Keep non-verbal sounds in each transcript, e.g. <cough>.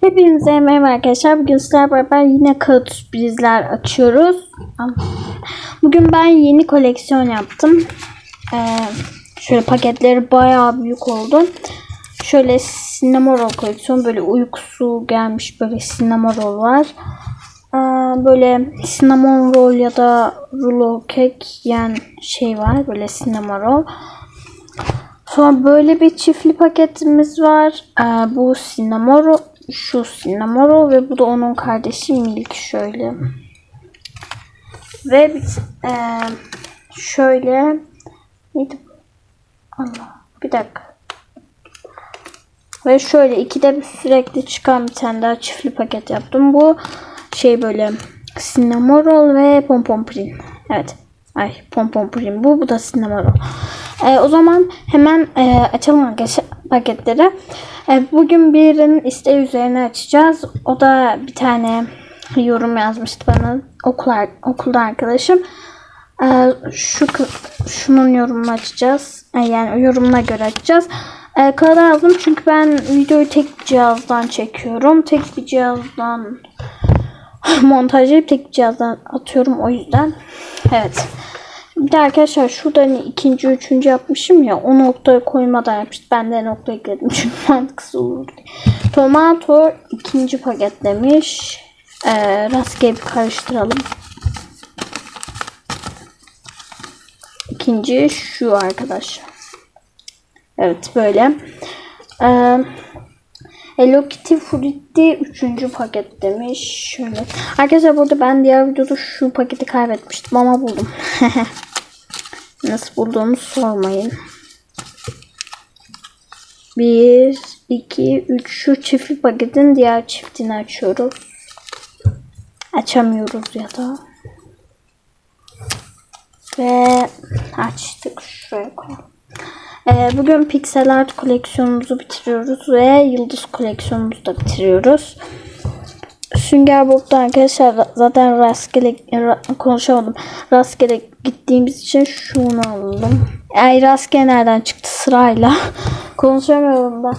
Hepinize merhaba arkadaşlar. Bugün sizlerle beraber yine kağıt sürprizler açıyoruz. Bugün ben yeni koleksiyon yaptım. Ee, şöyle paketleri bayağı büyük oldu. Şöyle Cinnamoroll koleksiyon. Böyle uykusu gelmiş böyle Cinnamoroll var. Ee, böyle cinnamon roll ya da rulo kek yani şey var. Böyle Cinnamoroll. Sonra böyle bir çiftli paketimiz var. Ee, bu Cinnamoro, şu Cinnamoro ve bu da onun kardeşi Milk şöyle. Ve e, şöyle neydi? Allah bir dakika. Ve şöyle ikide bir sürekli çıkan bir tane daha çiftli paket yaptım. Bu şey böyle Cinnamoroll ve Pompon Evet. Ay Pompon Bu bu da Cinnamoroll. Ee, o zaman hemen e, açalım arkadaşlar paketleri. E, bugün birinin isteği üzerine açacağız. O da bir tane yorum yazmıştı bana okul, okulda arkadaşım. E, şu şunun yorumunu açacağız. E, yani yorumuna göre açacağız. E, kağıda yazdım çünkü ben videoyu tek cihazdan çekiyorum. Tek bir cihazdan <laughs> montajlayıp tek cihazdan atıyorum o yüzden. Evet. Bir de arkadaşlar şurada hani ikinci, üçüncü yapmışım ya o noktayı koymadan yapmıştım. Ben de nokta ekledim <laughs> çünkü mantıksız olur diye. Tomato ikinci paketlemiş. Ee, rastgele bir karıştıralım. İkinci şu arkadaşlar. Evet böyle. Ee, Hello Kitty Fruity 3. paket demiş. Şöyle. Arkadaşlar burada ben diğer videoda şu paketi kaybetmiştim ama buldum. <laughs> Nasıl bulduğumu sormayın. 1, 2, 3 şu çiftli paketin diğer çiftini açıyoruz. Açamıyoruz ya da. Ve açtık. Şuraya koyalım. Ee, bugün Pixel Art koleksiyonumuzu bitiriyoruz ve Yıldız koleksiyonumuzu da bitiriyoruz. Sünger Bob'da arkadaşlar zaten rastgele konuşamadım. Rastgele gittiğimiz için şunu alalım. Ay rastgele nereden çıktı sırayla. <laughs> Konuşamıyorum da.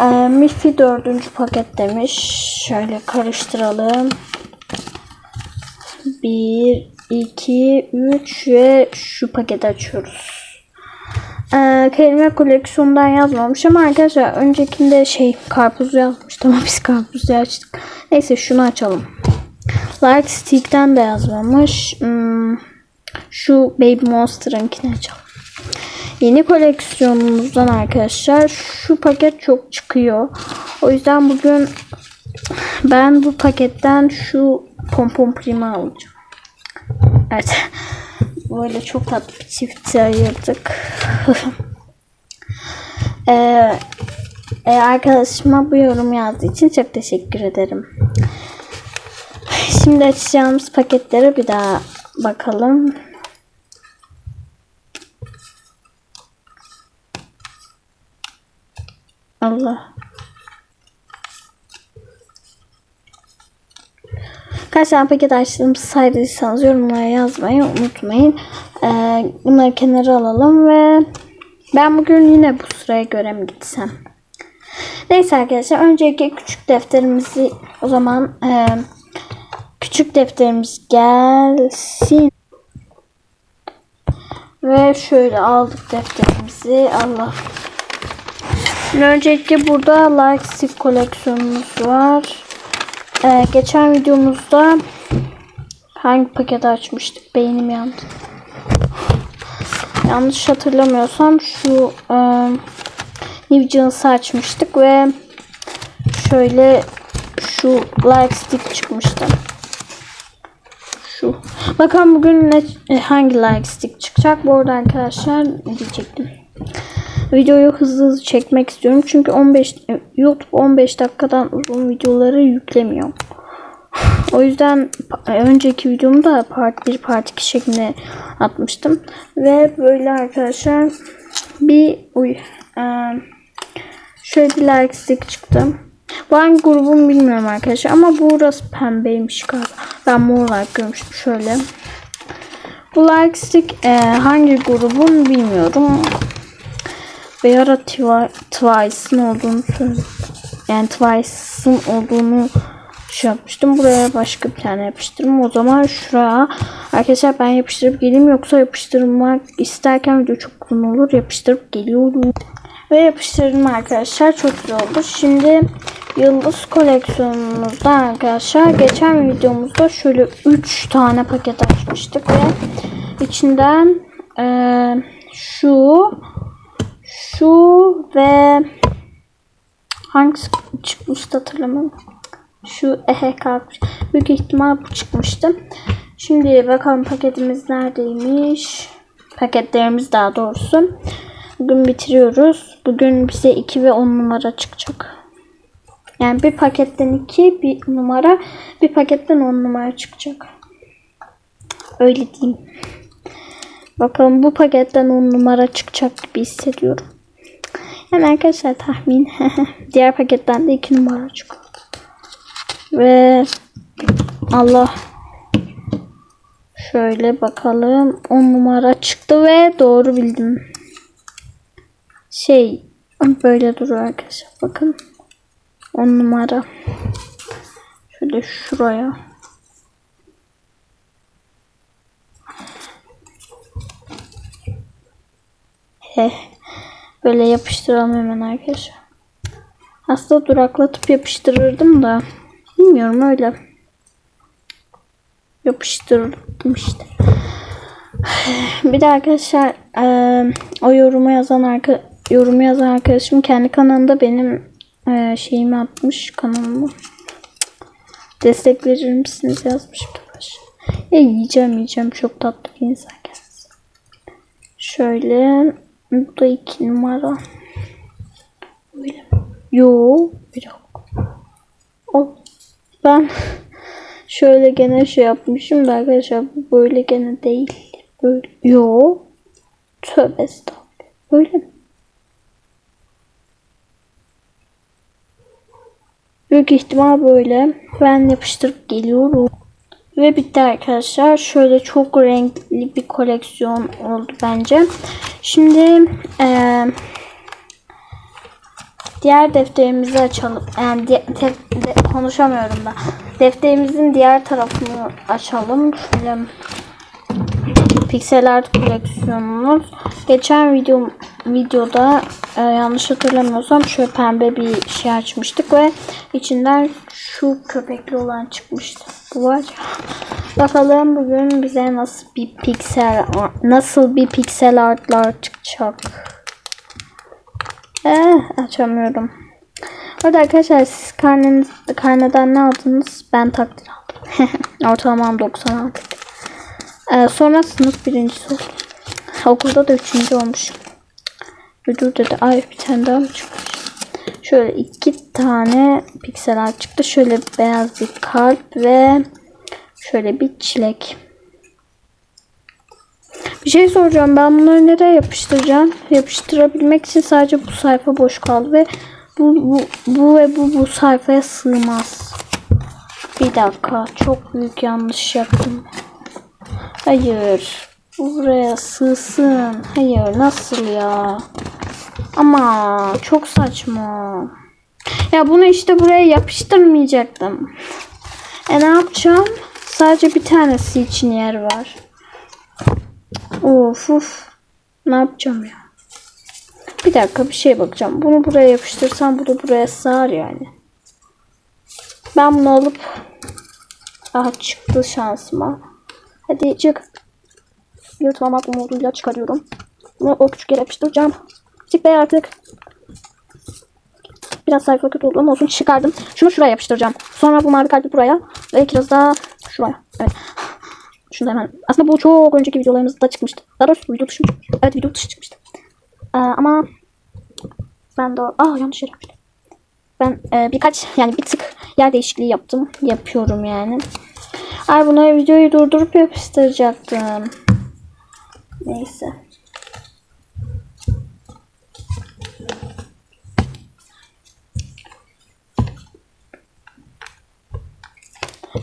Ee, Miffy dördüncü paket demiş. Şöyle karıştıralım. Bir, iki, üç ve şu paketi açıyoruz. Ee, kelime koleksiyondan yazmamış ama arkadaşlar öncekinde şey karpuz yazmıştı <laughs> ama biz karpuzu açtık. Neyse şunu açalım. Like Stick'ten de yazmamış. Hmm, şu Baby Monster'ınkini açalım. Yeni koleksiyonumuzdan arkadaşlar şu paket çok çıkıyor. O yüzden bugün ben bu paketten şu pompon prima alacağım. Evet. Böyle çok tatlı bir çifti ayırdık. <laughs> ee, e, arkadaşıma bu yorum yazdığı için çok teşekkür ederim. Şimdi açacağımız paketlere bir daha bakalım. Allah. Kaç tane paket açtığımızı saydıysanız yorumlara yazmayı unutmayın. Ee, bunları kenara alalım ve ben bugün yine bu sıraya göre mi gitsem? Neyse arkadaşlar önceki küçük defterimizi o zaman e, küçük defterimiz gelsin. Ve şöyle aldık defterimizi. Allah. Öncelikle burada like stick koleksiyonumuz var. Ee, geçen videomuzda hangi paketi açmıştık? Beynim yandı. Yanlış hatırlamıyorsam şu e, New açmıştık ve şöyle şu like stick çıkmıştı. Şu. Bakalım bugün ne, e, hangi like stick çıkacak. Bu arada arkadaşlar diyecektim. Videoyu hızlı hızlı çekmek istiyorum. Çünkü 15 e, YouTube 15 dakikadan uzun videoları yüklemiyor. <sighs> O yüzden e, önceki videomda part 1 part 2 şeklinde atmıştım. Ve böyle arkadaşlar bir uy e, şöyle bir like stick çıktı. Bu hangi grubum bilmiyorum arkadaşlar ama burası pembeymiş galiba. Ben mor olarak görmüştüm şöyle. Bu like stick e, hangi grubun bilmiyorum. Bir ara Twice'ın olduğunu yani Twice'ın olduğunu şey yapmıştım. Buraya başka bir tane yapıştırdım. O zaman şuraya arkadaşlar ben yapıştırıp geleyim yoksa yapıştırmak isterken video çok uzun olur. Yapıştırıp geliyorum. Ve yapıştırdım arkadaşlar. Çok güzel oldu. Şimdi Yıldız koleksiyonumuzda arkadaşlar geçen videomuzda şöyle 3 tane paket açmıştık ve içinden eee, şu şu ve hangisi çıkmıştı hatırlamıyorum. Şu kalkmış. Büyük ihtimal bu çıkmıştı. Şimdi bakalım paketimiz neredeymiş. Paketlerimiz daha doğrusu. Bugün bitiriyoruz. Bugün bize 2 ve 10 numara çıkacak. Yani bir paketten 2 bir numara, bir paketten 10 numara çıkacak. Öyle diyeyim. Bakalım bu paketten 10 numara çıkacak gibi hissediyorum. Yani arkadaşlar tahmin. <laughs> Diğer paketten de 2 numara çıkıyor. Ve Allah şöyle bakalım 10 numara çıktı ve doğru bildim. Şey böyle duruyor arkadaşlar bakın. 10 numara. Şöyle şuraya. He. Böyle yapıştıralım hemen arkadaşlar. Aslında duraklatıp yapıştırırdım da. Bilmiyorum öyle. Yapıştırdım işte. <sighs> Bir de arkadaşlar o yorumu yazan arka, yorumu yazan arkadaşım kendi kanalında benim şeyimi atmış kanalımı. Destek verir misiniz yazmış baş. Ya yiyeceğim yiyeceğim çok tatlı bir insan kendisi. Şöyle bu da iki numara. Böyle. Yo bir dakika. O ben şöyle gene şey yapmışım da arkadaşlar bu böyle gene değil. Böyle. Yo. Tövbe estağfurullah. Böyle mi? Büyük ihtimal böyle. Ben yapıştırıp geliyorum. Ve bitti arkadaşlar. Şöyle çok renkli bir koleksiyon oldu bence. Şimdi eee diğer defterimizi açalım. Yani tef- de- konuşamıyorum da. Defterimizin diğer tarafını açalım. Şöyle Pixel Art koleksiyonumuz. Geçen video videoda e, yanlış hatırlamıyorsam şöyle pembe bir şey açmıştık ve içinden şu köpekli olan çıkmıştı. Bu var. Bakalım bugün bize nasıl bir piksel nasıl bir piksel artlar çıkacak. Eh, açamıyorum. Orada arkadaşlar siz karneniz, karneden ne aldınız? Ben takdir aldım. Ortalamam 96. Ee, sonra sınıf birincisi oldum. Okulda da üçüncü olmuşum. Müdür dedi ay bir tane daha mı çıkmış? Şöyle iki tane piksel art çıktı. Şöyle beyaz bir kalp ve şöyle bir çilek. Bir şey soracağım. Ben bunları nereye yapıştıracağım? Yapıştırabilmek için sadece bu sayfa boş kaldı ve bu, bu, bu ve bu bu sayfaya sığmaz. Bir dakika. Çok büyük yanlış yaptım. Hayır. Buraya sığsın. Hayır. Nasıl ya? Ama çok saçma. Ya bunu işte buraya yapıştırmayacaktım. E ne yapacağım? Sadece bir tanesi için yer var. Of of. Ne yapacağım ya? Bir dakika bir şey bakacağım. Bunu buraya yapıştırsam bu da buraya sığar yani. Ben bunu alıp Aha çıktı şansıma. Hadi çık. Yırtmamak umuduyla çıkarıyorum. Bunu o küçük yere yapıştıracağım. Çık be artık. Biraz sayfa kötü oldu ama olsun çıkardım. Şunu şuraya yapıştıracağım. Sonra bu mavi kalbi buraya. Ve biraz daha şuraya. Evet. Şunu da hemen. Aslında bu çok önceki videolarımızda çıkmıştı. Daha doğrusu video dışı. Evet video dışı çıkmıştı. Ee, ama ben de ah yanlış yere yapmıştım. Ben e, birkaç yani bir tık yer değişikliği yaptım. Yapıyorum yani. Ay buna videoyu durdurup yapıştıracaktım. Neyse.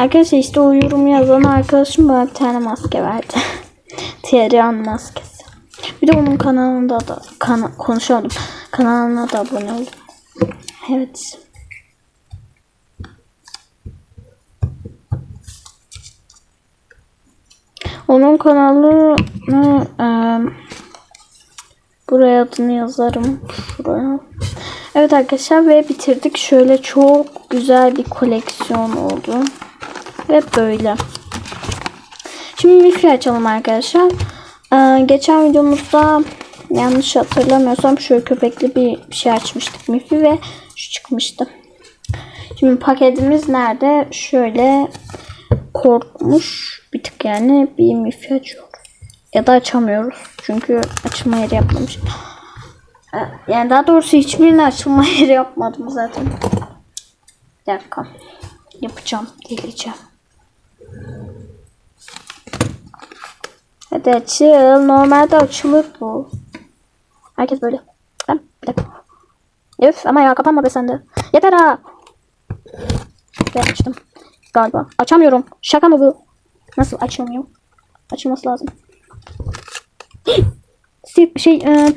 Arkadaşlar işte o yorumu yazan arkadaşım bana bir tane maske verdi. <laughs> Tiyan maskesi. Bir de onun kanalında da kana, konuşuyordum. Kanalına da abone oldum. Evet. Onun kanalını e, buraya adını yazarım. Şuraya. Evet arkadaşlar ve bitirdik. Şöyle çok güzel bir koleksiyon oldu. Ve böyle. Şimdi Mifi açalım arkadaşlar. Ee, geçen videomuzda yanlış hatırlamıyorsam şöyle köpekli bir şey açmıştık Mifi ve şu çıkmıştı. Şimdi paketimiz nerede? Şöyle korkmuş bir tık yani bir Mifi açıyoruz. Ya da açamıyoruz. Çünkü açılma yeri yapmamış. Ee, Yani daha doğrusu hiçbirini açılma <laughs> yeri yapmadım zaten. Bir dakika. Yapacağım. Deleyeceğim. Hadi açıl. Normalde açılır bu. Herkes böyle. Ben bir dakika. Üf ama ya kapanma be sen de. Yeter ha. Ben açtım. Galiba. Açamıyorum. Şaka mı bu? Nasıl açılmıyor? Açılması lazım. <gasps> Şey e,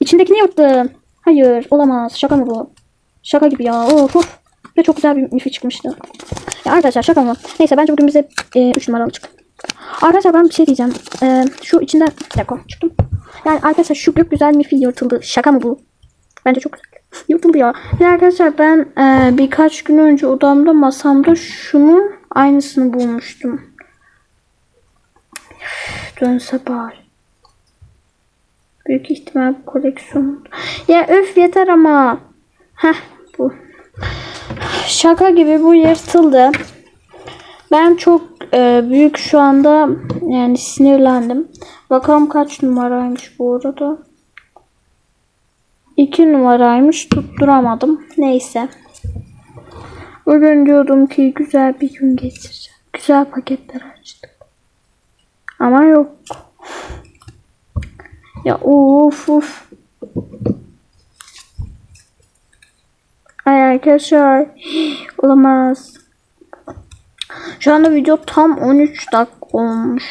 içindekini yırttım. Hayır olamaz. Şaka mı bu? Şaka gibi ya. Of of. Ve çok güzel bir mifi çıkmıştı. Ya arkadaşlar şaka mı? Neyse bence bugün bize 3 numaralı çıktı. Arkadaşlar ben bir şey diyeceğim. Ee, şu içinden bir dakika çıktım. Yani arkadaşlar şu gök güzel mifi yırtıldı. Şaka mı bu? Bence çok güzel. <laughs> Yırtıldı ya. Bir arkadaşlar ben e, birkaç gün önce odamda masamda şunun aynısını bulmuştum. Dönse bari. Büyük ihtimal bu koleksiyon. Ya öf yeter ama. Heh bu. Şaka gibi bu yırtıldı. Ben çok e, büyük şu anda yani sinirlendim. Bakalım kaç numaraymış bu arada. 2 numaraymış tutturamadım. Neyse. Bugün diyordum ki güzel bir gün geçireceğim. Güzel paketler açtım. Ama yok. Ya of of. Ay arkadaşlar. Olamaz. Şu anda video tam 13 dakika olmuş.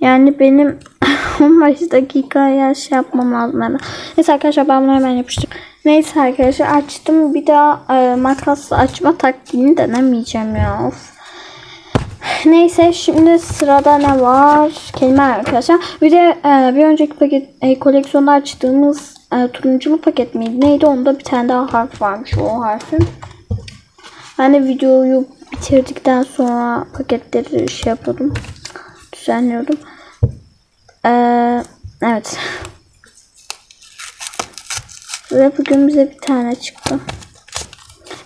Yani benim <laughs> 15 dakikaya şey yapmam lazım hemen. Neyse arkadaşlar ben bunu hemen yapıştım. Neyse arkadaşlar açtım. Bir daha e, makasla açma taktiğini denemeyeceğim ya. Of. Neyse şimdi sırada ne var? Kelime arkadaşlar. Bir de e, bir önceki paket e, koleksiyonda açtığımız e, turunculu paket miydi? Neydi? Onda bir tane daha harf varmış o harfin. De videoyu bitirdikten sonra paketleri şey yapıyordum. Düzenliyordum. Ee, evet. Ve bugün bize bir tane çıktı.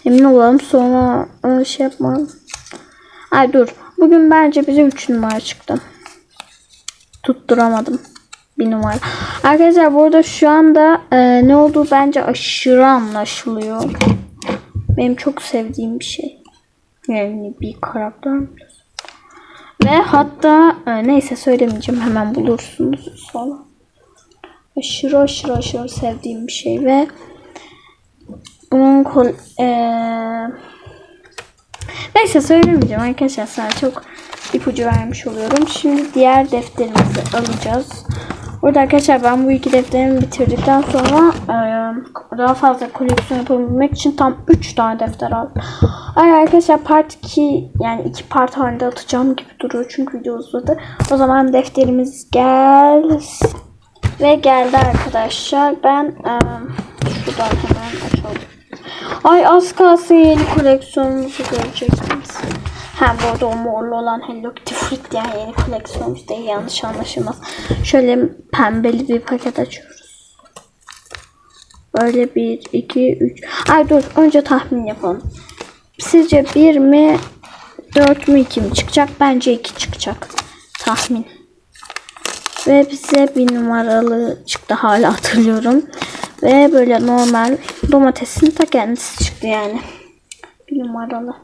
Emin olalım sonra e, şey yapmalım. Ay dur. Bugün bence bize 3 numara çıktı. Tutturamadım. Bir numara. Arkadaşlar burada şu anda e, ne olduğu bence aşırı anlaşılıyor. Benim çok sevdiğim bir şey. Yani bir karakter? Ve hatta e, neyse söylemeyeceğim hemen bulursunuz sonra. Aşırı aşırı aşırı sevdiğim bir şey ve bunun kol e, neyse söylemeyeceğim arkadaşlar sana çok ipucu vermiş oluyorum. Şimdi diğer defterimizi alacağız. Burada arkadaşlar ben bu iki defterimi bitirdikten sonra e, daha fazla koleksiyon yapabilmek için tam 3 tane defter aldım. Ay arkadaşlar part 2 yani iki part halinde atacağım gibi duruyor çünkü video uzadı. O zaman defterimiz gel ve geldi arkadaşlar. Ben e, şuradan hemen açalım. Ay az kalsın yeni koleksiyonumuzu göreceksiniz. Ha bu arada o morlu olan Hello Kitty Fruit yani yeni koleksiyonumuz değil yanlış anlaşılmaz. Şöyle pembeli bir paket açıyoruz. Böyle 1, 2, 3. Ay dur önce tahmin yapalım. Sizce 1 mi 4 mü 2 mi çıkacak? Bence 2 çıkacak. Tahmin. Ve bize bir numaralı çıktı hala hatırlıyorum. Ve böyle normal domatesin ta kendisi çıktı yani. Bir numaralı.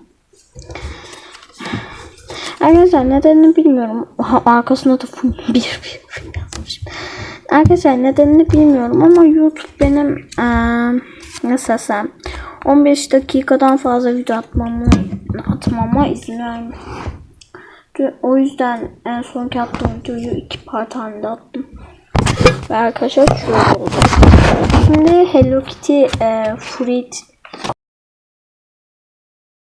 Arkadaşlar nedenini bilmiyorum. Ha, arkasında da bir bir yazmışım. Arkadaşlar nedenini bilmiyorum ama YouTube benim eee nasıl desem 15 dakikadan fazla video atmamı atmama izin vermiyor. O yüzden en sonki attığım videoyu iki part halinde attım. Ve arkadaşlar şöyle oldu. Şimdi Hello Kitty e, Fruit